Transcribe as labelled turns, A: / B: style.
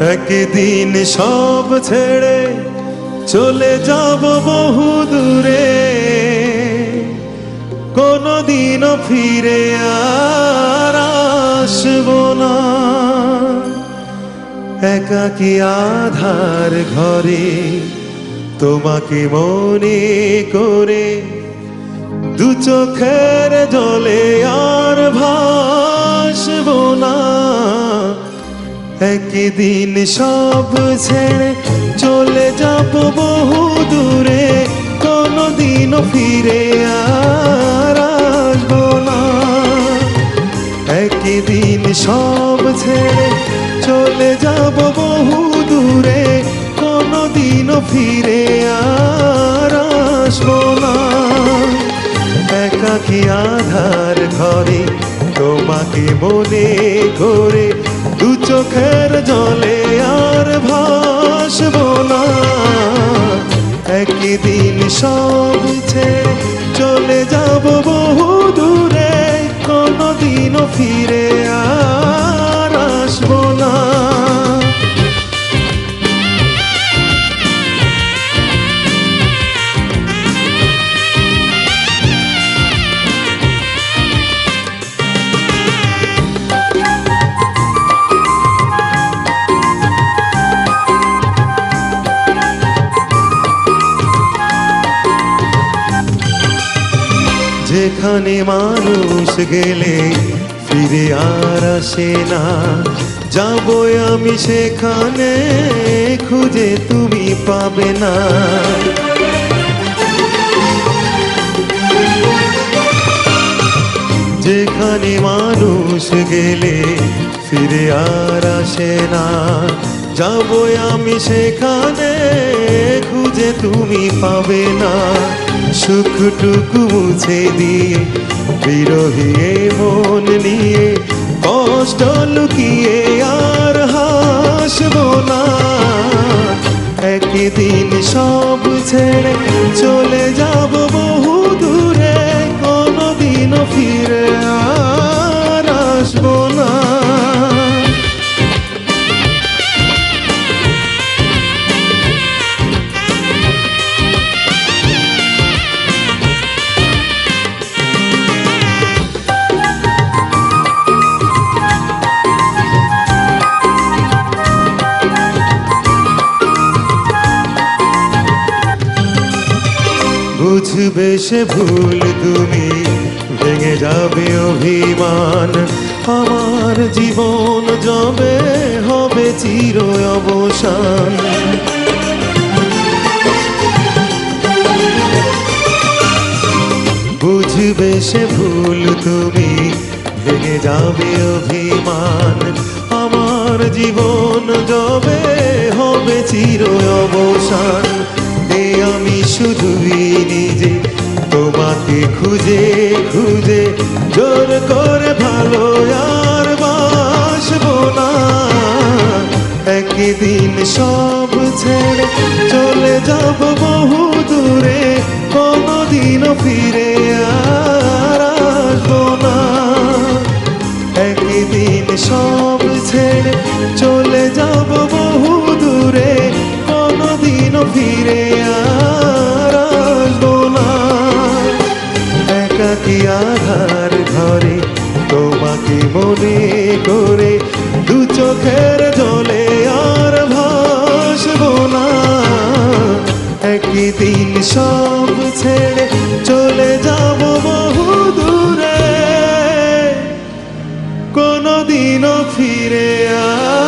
A: একদিন সব ছেড়ে চলে যাব বহু দূরে। কোনদিনও ফিরে আর আসব না। একাকি আধার ঘরে তোমাকে মনে করে? দু চোখের জলে আর ভাসব একদিন সব ছেড়ে চলে যাব বহু দূরে কোনদিনও ফিরে আর আসব না। একদিন সব ছেড়ে চলে যাব বহু দূরে কোনদিনও ফিরে আর আসব না। একাকি আধার ঘরে, তোমাকে করে দু চোখের জলে আর যেখানে মানুষ গেলে ফিরে আর আসে না। যাব আমি সেখানে, খুঁজে তুমি পাবে না। যেখানে মানুষ গেলে ফিরে আর আসে না। যাব আমি সেখানে, খুঁজে তুমি পাবে না। সুখটুকু মুছে দিয়ে বিরহিয়ে মন নিয়ে, কষ্ট লুকিয়ে আর হাসবো না। একদিন সব ছেড়ে চলে যাব বহু দূরে, কোনদিনও ফিরে বুঝবে সে ভুল তুমি। ভেঙে যাবে অভিমান। আমার জীবন যবে হবে চির অবসান। বুঝবে সে ভুল তুমি। ভেঙে যাবে অভিমান। আমার জীবন তোমাকে খুঁজে খুঁজে, জোর করে ভালো আর বাসবো না। একদিন সব ছেড়ে চলে যাব বহু দূরে, কোনদিনও ফিরে আর ঘরে তোমাকে মনে করে দু চোখের জলে আর ভাসব না। একই দিন সব ছেড়ে চলে যাব বহু দূরে, কোনদিনও ফিরে আ